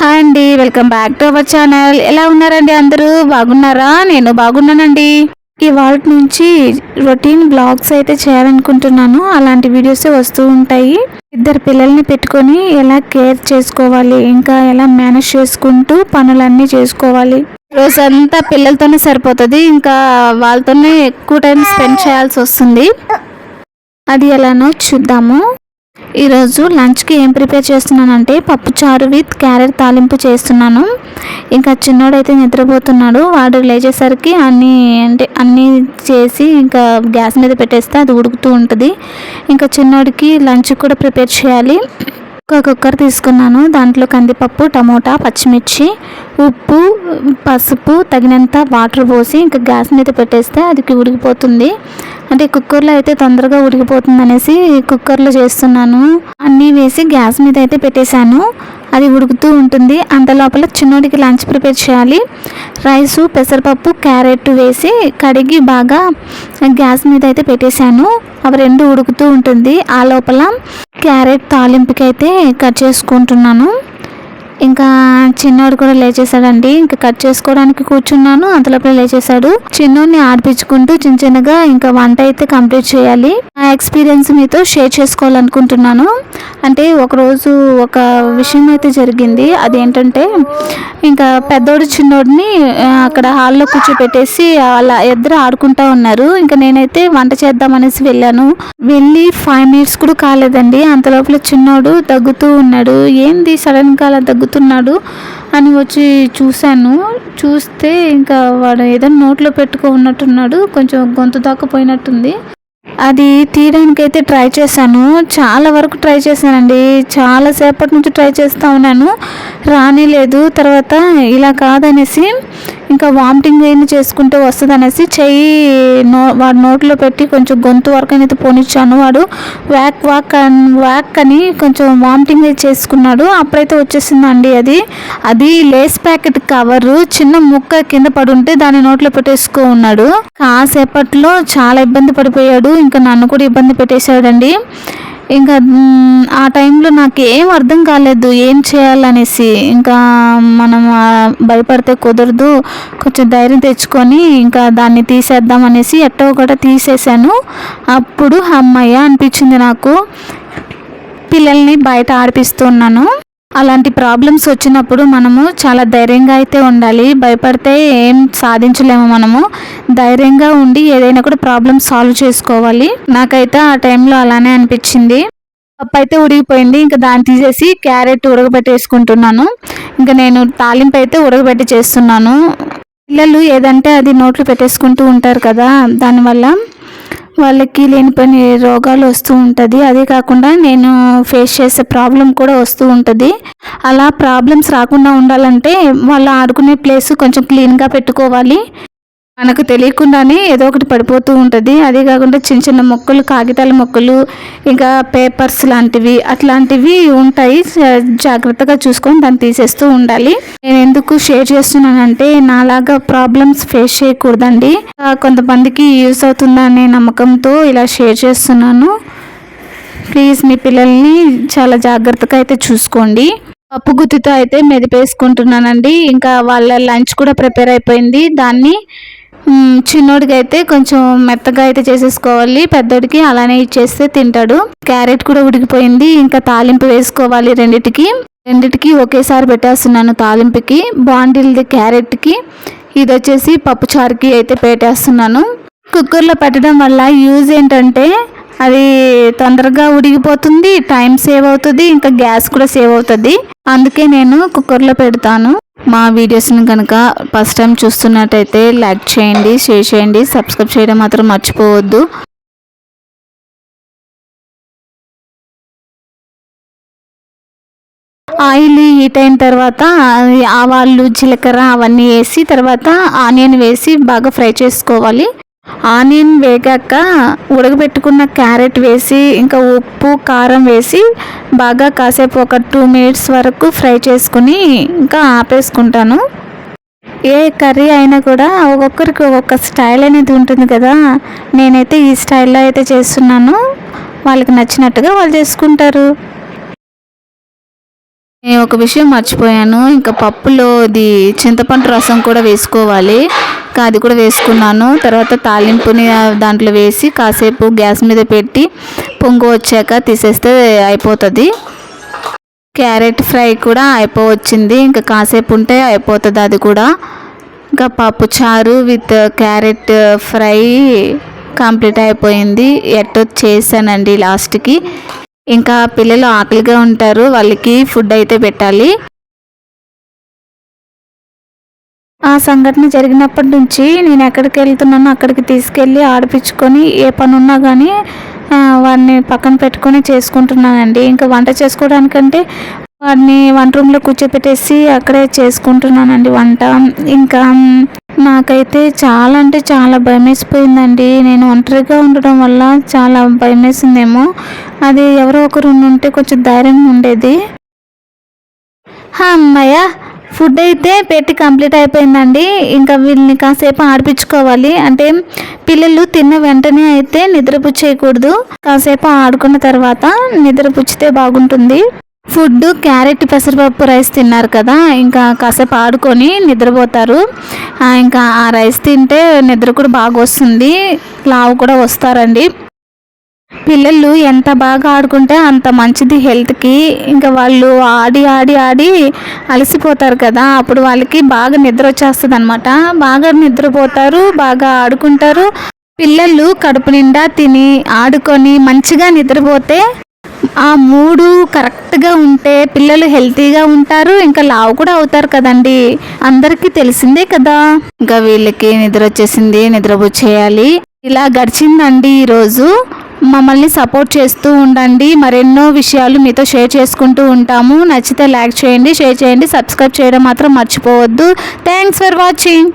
Hi అండి welcome back to our channel. ఎలా ఉన్నారండి అందరూ? బాగున్నారా? నేను బాగున్నానండి. ఇవాళ నుంచి రొటీన్ బ్లాగ్స్ అయితే చేయాలనుకుంటున్నాను. అలాంటి వీడియోస్ వస్తూ ఉంటాయి. ఇద్దరు పిల్లల్ని పెట్టుకొని ఎలా కేర్ చేసుకోవాలి ఇంకా ఎలా మేనేజ్ చేసుకుంటూ పనులన్నీ చేసుకోవాలి. రోజంతా పిల్లలతోనే సరిపోతుంది ఇంకా వాళ్ళతోనే ఎక్కువ టైం స్పెండ్ చేయాల్సి వస్తుంది. అది ఎలానో చూద్దాము. ఈరోజు లంచ్కి ఏం ప్రిపేర్ చేస్తున్నానంటే పప్పుచారు విత్ క్యారెట్ తాలింపు చేస్తున్నాను. ఇంకా చిన్నోడైతే నిద్రపోతున్నాడు. వాడు లేచేసరికి అన్నీ అంటే అన్నీ చేసి ఇంకా గ్యాస్ మీద పెట్టేస్తే అది ఉడుకుతూ ఉంటుంది. ఇంకా చిన్నోడికి లంచ్ కూడా ప్రిపేర్ చేయాలి. ఒక కుక్కర్ తీసుకున్నాను. దాంట్లో కందిపప్పు టమోటా పచ్చిమిర్చి ఉప్పు పసుపు తగినంత వాటర్ పోసి ఇంకా గ్యాస్ మీద పెట్టేస్తే అది ఉడికిపోతుంది. అంటే కుక్కర్లో అయితే తొందరగా ఉడికిపోతుంది అనేసి కుక్కర్లో చేస్తున్నాను. అన్నీ వేసి గ్యాస్ మీద అయితే పెట్టేశాను. అది ఉడుకుతూ ఉంటుంది. అంత లోపల చిన్నోడికి లంచ్ ప్రిపేర్ చేయాలి. రైసు పెసరపప్పు క్యారెట్ వేసి కడిగి బాగా గ్యాస్ మీద అయితే పెట్టేశాను. అవి రెండు ఉడుకుతూ ఉంటుంది. ఆ లోపల క్యారెట్ తాలింపుకి అయితే కట్ చేసుకుంటున్నాను. ఇంకా చిన్నోడు కూడా లేచేసాడండి ఇంకా కట్ చేసుకోవడానికి కూర్చున్నాను. అంతలోపల లేచేసాడు చిన్నోడిని ఆడిపించుకుంటూ చిన్న చిన్నగా ఇంకా వంట అయితే కంప్లీట్ చేయాలి. ఆ ఎక్స్పీరియన్స్ మీతో షేర్ చేసుకోవాలనుకుంటున్నాను. అంటే ఒకరోజు ఒక విషయం అయితే జరిగింది. అదేంటంటే ఇంకా పెద్దోడు చిన్నోడిని అక్కడ హాల్లో కూర్చోపెట్టేసి అలా ఇద్దరు ఆడుకుంటా ఉన్నారు. ఇంకా నేనైతే వంట చేద్దామనేసి వెళ్ళాను. వెళ్ళి ఫైవ్ మినిట్స్ కూడా కాలేదండి. అంతలోపల చిన్నోడు దగ్గుతూ ఉన్నాడు. ఏంది సడన్గా అలా దగ్గు తాగుతున్నాడు అని వచ్చి చూశాను. చూస్తే ఇంకా వాడు ఏదైనా నోట్లో పెట్టుకో ఉన్నట్టున్నాడు. కొంచెం గొంతు దాకా పోయినట్టుంది అది తీయడానికి అయితే ట్రై చేశాను. చాలా వరకు ట్రై చేశానండి. చాలాసేపటి నుంచి ట్రై చేస్తూ ఉన్నాను. రానిలేదు. తర్వాత ఇలా కాదనేసి ఇంకా వామిటింగ్ ఏమి చేసుకుంటే వస్తుంది అనేసి చెయ్యి నో వాడు నోట్లో పెట్టి కొంచెం గొంతు వరకు అయితే పోనిచ్చాను. వాడు వ్యాక్ వాక్ అని వ్యాక్ అని కొంచెం వామిటింగ్ చేసుకున్నాడు. అప్పుడైతే వచ్చేసిందండి అది. అది లేస్ ప్యాకెట్ కవరు చిన్న ముక్క కింద పడుంటే దాన్ని నోట్లో పెట్టేసుకో ఉన్నాడు. కాసేపట్లో చాలా ఇబ్బంది పడిపోయాడు. ఇంకా నన్ను కూడా ఇబ్బంది పెట్టేశాడండి. ఇంకా ఆ టైంలో నాకు ఏం అర్థం కాలేదు ఏం చేయాలనేసి. ఇంకా మనం భయపడితే కుదరదు కొంచెం ధైర్యం తెచ్చుకొని ఇంకా దాన్ని తీసేద్దాం అనేసి ఎట్టో కూడా తీసేసాను అప్పుడు అమ్మయ్య అనిపించింది నాకు పిల్లల్ని బయట ఆడిపిస్తున్నాను అలాంటి ప్రాబ్లమ్స్ వచ్చినప్పుడు మనము చాలా ధైర్యంగా అయితే ఉండాలి. భయపడితే ఏం సాధించలేము మనము. ధైర్యంగా ఉండి ఏదైనా కూడా ప్రాబ్లమ్ సాల్వ్ చేసుకోవాలి. నాకైతే ఆ టైంలో అలానే అనిపించింది. పప్పు అయితే ఉడిగిపోయింది. ఇంకా దాన్ని తీసేసి క్యారెట్ ఉడకబెట్టేసుకుంటున్నాను. ఇంకా నేను తాలింపు అయితే ఉడకబెట్టి చేస్తున్నాను. పిల్లలు ఏదంటే అది నోట్లు పెట్టేసుకుంటూ ఉంటారు కదా దానివల్ల వాళ్ళకి లేని పని రోగాలు వస్తూ ఉంటుంది. అదే కాకుండా నేను ఫేస్ చేసే ప్రాబ్లం కూడా వస్తూ ఉంటుంది. అలా ప్రాబ్లమ్స్ రాకుండా ఉండాలంటే వాళ్ళు ఆడుకునే ప్లేస్ కొంచెం క్లీన్గా పెట్టుకోవాలి. మనకు తెలియకుండానే ఏదో ఒకటి పడిపోతూ ఉంటుంది. అదే కాకుండా చిన్న చిన్న మొక్కలు కాగితాల మొక్కలు ఇంకా పేపర్స్ లాంటివి అట్లాంటివి ఉంటాయి. జాగ్రత్తగా చూసుకొని దాన్ని తీసేస్తూ ఉండాలి. నేను ఎందుకు షేర్ చేస్తున్నానంటే నాలాగా ప్రాబ్లమ్స్ ఫేస్ చేయకూడదండి. కొంతమందికి యూస్ అవుతుందా అనే నమ్మకంతో ఇలా షేర్ చేస్తున్నాను. ప్లీజ్ మీ పిల్లల్ని చాలా జాగ్రత్తగా అయితే చూసుకోండి. పప్పు గుత్తితో అయితే మెదిపేసుకుంటున్నానండి. ఇంకా వాళ్ళ లంచ్ కూడా ప్రిపేర్ అయిపోయింది. దాన్ని చిన్నోడికి అయితే కొంచెం మెత్తగా అయితే చేసేసుకోవాలి. పెద్దోడికి అలానే ఇచ్చేస్తే తింటాడు. క్యారెట్ కూడా ఉడికిపోయింది. ఇంకా తాలింపు వేసుకోవాలి రెండిటికి. రెండిటికి ఒకేసారి పెట్టేస్తున్నాను తాలింపుకి. బాండిల్ది క్యారెట్కి. ఇది వచ్చేసి పప్పుచారుకి అయితే పెట్టేస్తున్నాను. కుక్కర్లో పెట్టడం వల్ల యూజ్ ఏంటంటే అది తొందరగా ఉడికిపోతుంది టైం సేవ్ అవుతుంది ఇంకా గ్యాస్ కూడా సేవ్ అవుతుంది. అందుకే నేను కుక్కర్లో పెడతాను. మా వీడియోస్ని కనుక ఫస్ట్ టైం చూస్తున్నట్టయితే లైక్ చేయండి షేర్ చేయండి సబ్స్క్రైబ్ చేయడం మాత్రం మర్చిపోవద్దు. ఆయిల్ హీట్ అయిన తర్వాత ఆవాళ్ళు జీలకర్ర అవన్నీ వేసి తర్వాత ఆనియన్ వేసి బాగా ఫ్రై చేసుకోవాలి. ఆనియన్ వేగాక ఉడకబెట్టుకున్న క్యారెట్ వేసి ఇంకా ఉప్పు కారం వేసి బాగా కాసేపు ఒక టూ మినిట్స్ వరకు ఫ్రై చేసుకుని ఇంకా ఆపేసుకుంటాను. ఏ కర్రీ అయినా కూడా ఒక్కొక్కరికి ఒక్కొక్క స్టైల్ అనేది ఉంటుంది కదా. నేనైతే ఈ స్టైల్లో అయితే చేస్తున్నాను. వాళ్ళకి నచ్చినట్టుగా వాళ్ళు చేసుకుంటారు. నేను ఒక విషయం మర్చిపోయాను. ఇంకా పప్పులో ఇది చింతపండు రసం కూడా వేసుకోవాలి. అది కూడా వేసుకున్నాను. తర్వాత తాలింపుని దాంట్లో వేసి కాసేపు గ్యాస్ మీద పెట్టి పొంగు వచ్చాక తీసేస్తే అయిపోతుంది. క్యారెట్ ఫ్రై కూడా అయిపోవచ్చింది. ఇంకా కాసేపు ఉంటే అయిపోతుంది అది కూడా. ఇంకా పప్పు చారు విత్ క్యారెట్ ఫ్రై కంప్లీట్ అయిపోయింది. ఎట్టో చేశానండి లాస్ట్కి. ఇంకా పిల్లలు ఆకలిగా ఉంటారు. వాళ్ళకి ఫుడ్ అయితే పెట్టాలి. ఆ సంఘటన జరిగినప్పటి నుంచి నేను ఎక్కడికి వెళ్తున్నానో అక్కడికి తీసుకెళ్ళి ఆడిపించుకొని ఏ పని ఉన్నా కానీ వాడిని పక్కన పెట్టుకొని చేసుకుంటున్నానండి. ఇంకా వంట చేసుకోవడానికంటే వాడిని వంట రూమ్లో కూర్చోపెట్టేసి అక్కడే చేసుకుంటున్నానండి వంట. ఇంకా నాకైతే చాలా అంటే చాలా భయం వేసిపోయిందండి నేను ఒంటరిగా ఉండడం వల్ల చాలా భయం వేసిందేమో అది ఎవరో ఒకరు ఉంటే కొంచెం ధైర్యం ఉండేది. అమ్మయ్య! ఫుడ్ అయితే పెట్టి కంప్లీట్ అయిపోయిందండి. ఇంకా వీళ్ళని కాసేపు ఆడిపించుకోవాలి. అంటే పిల్లలు తిన్న వెంటనే అయితే నిద్రపుచ్చేయకూడదు. కాసేపు ఆడుకున్న తర్వాత నిద్రపుచ్చితే బాగుంటుంది. ఫుడ్ క్యారెట్ పెసరపప్పు రైస్ తిన్నారు కదా. ఇంకా కాసేపు ఆడుకొని నిద్రపోతారు. ఇంకా ఆ రైస్ తింటే నిద్ర కూడా బాగా వస్తుంది. లావు కూడా వస్తారండి. పిల్లలు ఎంత బాగా ఆడుకుంటే అంత మంచిది హెల్త్కి ఇంకా వాళ్ళు ఆడి ఆడి ఆడి అలసిపోతారు కదా. అప్పుడు వాళ్ళకి బాగా నిద్ర వచ్చేస్తుంది అనమాట బాగా నిద్రపోతారు బాగా ఆడుకుంటారు. పిల్లలు కడుపు నిండా తిని ఆడుకొని మంచిగా నిద్రపోతే ఆ మూడు కరెక్ట్గా ఉంటే పిల్లలు హెల్తీగా ఉంటారు. ఇంకా లావు కూడా అవుతారు కదండి. అందరికీ తెలిసిందే కదా. ఇంకా వీళ్ళకి నిద్ర వచ్చేసింది నిద్రపుచ్చేయాలి. ఇలా గడిచిందండి ఈరోజు. మమ్మల్ని సపోర్ట్ చేస్తూ ఉండండి. మరెన్నో విషయాలు మీతో షేర్ చేసుకుంటూ ఉంటాము. నచ్చితే లైక్ చేయండి షేర్ చేయండి సబ్స్క్రైబ్ చేయడం మాత్రం మర్చిపోవద్దు. Thanks for watching.